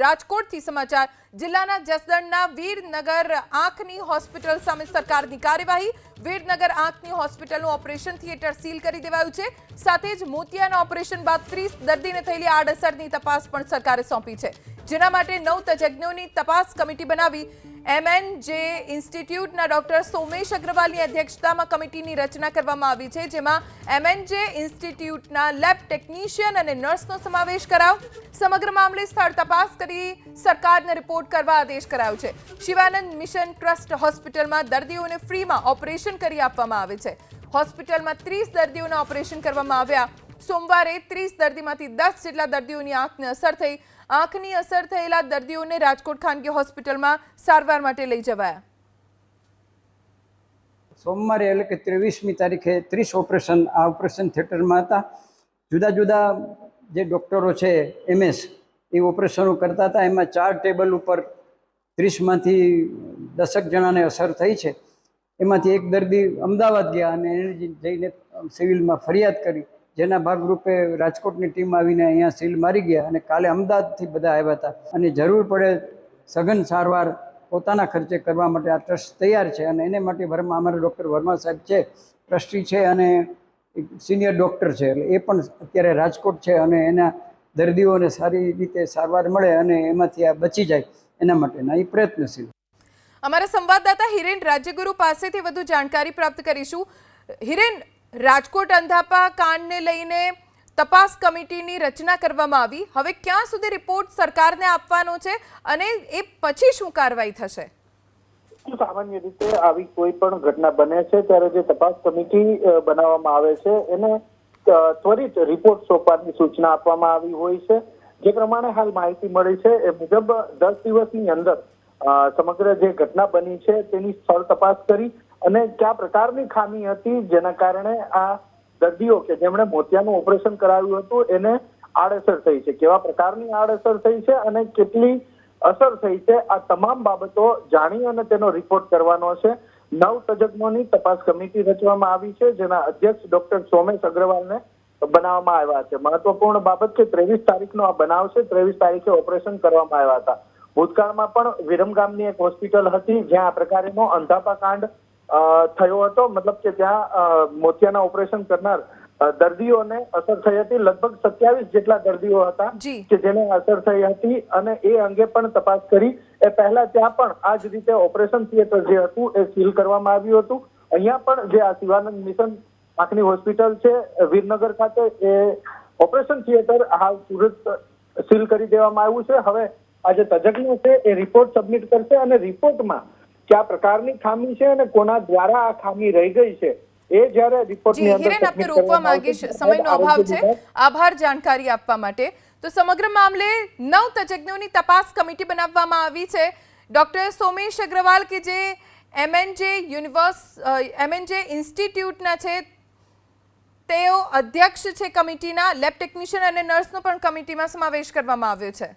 રાજકોટથી સમાચાર. જિલ્લાના જસદણના વીરનગર આંખની હોસ્પિટલ સામે સરકારની કાર્યવાહી. વીરનગર આંખની હોસ્પિટલનું ઓપરેશન થિયેટર સીલ કરી દેવાયું છે. સાથે જ મોતિયાના ઓપરેશન બાદ ત્રીસ દર્દીને થયેલી આડઅસરની તપાસ પણ સરકારે સોંપી છે. જેના માટે નવ તજજ્ઞોની તપાસ કમિટી બનાવી એમએનજે ઇન્સ્ટિટ્યૂટના ડોક્ટર સોમેશ અગ્રવાલની અધ્યક્ષતામાં કમિટીની રચના કરવામાં આવી છે, જેમાં એમએનજે ઇન્સ્ટિટ્યૂટના લેબ ટેકનિશિયન અને નર્સનો સમાવેશ કરાવ, સમગ્ર મામલે સ્થળ તપાસ કરી સરકારને રિપોર્ટ કરવા આદેશ કરાયો છે. શિવાનંદ મિશન ટ્રસ્ટ હોસ્પિટલમાં દર્દીઓને ફ્રીમાં ઓપરેશન કરી આપવામાં આવે છે. હોસ્પિટલમાં ત્રીસ દર્દીઓના ઓપરેશન કરવામાં આવ્યા. સોમવારે ત્રીસ દર્દીમાંથી દસ જેટલા દર્દીઓની આંખને અસર થઈ આંખની અસર થયેલા દર્દીઓને રાજકોટ ખાનગી હોસ્પિટલમાં સારવાર માટે લઈ જવાયા. સોમવારે એટલે કે ત્રેવીસમી તારીખે ત્રીસ ઓપરેશન, આ ઓપરેશન થિયેટરમાં હતા. જુદા જુદા જે ડૉક્ટરો છે, એમએસ, એ ઓપરેશનો કરતા હતા. એમાં ચાર ટેબલ ઉપર ત્રીસમાંથી દસક જણાને અસર થઈ છે. એમાંથી એક દર્દી અમદાવાદ ગયા અને જ જઈને સિવિલમાં ફરિયાદ કરી. જેના ભાગરૂપે રાજકોટની ટીમ આવીને અહીંયા સીલ મારી ગયા અને કાલે અમદાવાદથી બધા આવ્યા હતા. અને જરૂર પડે સઘન સારવાર પોતાના ખર્ચે કરવા માટે આ ટ્રસ્ટ તૈયાર છે અને એને માટે વર્મા અમારા ડૉક્ટર વર્મા સાહેબ છે, ટ્રસ્ટી છે અને સિનિયર ડૉક્ટર છે. એટલે એ પણ અત્યારે રાજકોટ છે અને એના દર્દીઓને સારી રીતે સારવાર મળે અને એમાંથી આ બચી જાય એના માટેના એ પ્રયત્નશીલ. અમારા સંવાદદાતા હિરેન રાજ્યગુરુ પાસેથી વધુ જાણકારી પ્રાપ્ત કરીશું. હિરેન રાજકોટ અંધાપા કાંડને લઈને તપાસ કમિટીની રચના કરવામાં આવી. હવે ક્યાં સુધી રિપોર્ટ સરકારને આપવાનો છે અને એ પછી શું કાર્યવાહી થશે? સામાન્ય રીતે આવી કોઈ પણ ઘટના બને છે, ત્યારે જે તપાસ કમિટી બનાવવામાં આવે છે, એને ત્વરિત રિપોર્ટ સોંપવાની સૂચના આપવામાં આવી હોય છે. જે પ્રમાણે હાલ માહિતી મળી છે, એ મુજબ દસ દિવસની અંદર સમગ્ર જે ઘટના બની છે, તેની સ્થળ તપાસ કરી અને કયા પ્રકારની ખામી હતી જેના કારણે આ દર્દીઓ કે જેમણે મોતિયાનું ઓપરેશન કરાવ્યું હતું, એને આડઅસર થઈ છે. કેવા પ્રકારની આડઅસર થઈ છે અને કેટલી અસર થઈ છે, આ તમામ બાબતો જાણી અને તેનો રિપોર્ટ કરવાનો છે. નવ તજજ્ઞોની તપાસ કમિટી રચવામાં આવી છે, જેના અધ્યક્ષ ડોક્ટર સોમેશ અગ્રવાલને બનાવવામાં આવ્યા છે. મહત્વપૂર્ણ બાબત કે ત્રેવીસ તારીખનો આ બનાવ છે, ત્રેવીસ તારીખે ઓપરેશન કરવામાં આવ્યા હતા. ભૂતકાળમાં પણ વિરમગામની એક હોસ્પિટલ હતી, જ્યાં આ પ્રકારનો અંધાપા કાંડ થયો હતો. મતલબ કે ત્યાં મોતિયાના ઓપરેશન કરનાર દર્દીઓને અસર થઈ હતી. લગભગ સત્યાવીસ જેટલા દર્દીઓ હતા કે જેને અસર થઈ હતી અને એ અંગે પણ તપાસ કરી. એ પહેલા ત્યાં પણ આ જ રીતે ઓપરેશન થિયેટર જે હતું એ સીલ કરવામાં આવ્યું હતું. અહીંયા પણ જે આ શિવાનંદ મિશન આંખની હોસ્પિટલ છે વીરનગર ખાતે એ ઓપરેશન થિયેટર હાલ સુરત સીલ કરી દેવામાં આવ્યું છે. હવે આ જે તજજ્ઞો છે એ રિપોર્ટ સબમિટ કરશે અને રિપોર્ટમાં કયા પ્રકારની ખામી છે અને કોના દ્વારા આ ખામી રહી ગઈ છે એ જ્યારે રિપોર્ટની અંદર હિરેન આપને રોકવા માંગીશ. સમયનો અભાવ છે. આભાર જાણકારી આપવા માટે. તો સમગ્ર મામલે નવ તજજ્ઞોની તપાસ કમિટી બનાવવામાં આવી છે. ડોક્ટર સોમેશ અગ્રવાલ કે જે એમએનજે યુનિવર્સ એમએનજે ઇન્સ્ટિટ્યૂટના છે તેઓ અધ્યક્ષ છે કમિટીના લેબ ટેકનિશિયન અને નર્સનો પણ કમિટીમાં સમાવેશ કરવામાં આવ્યો છે.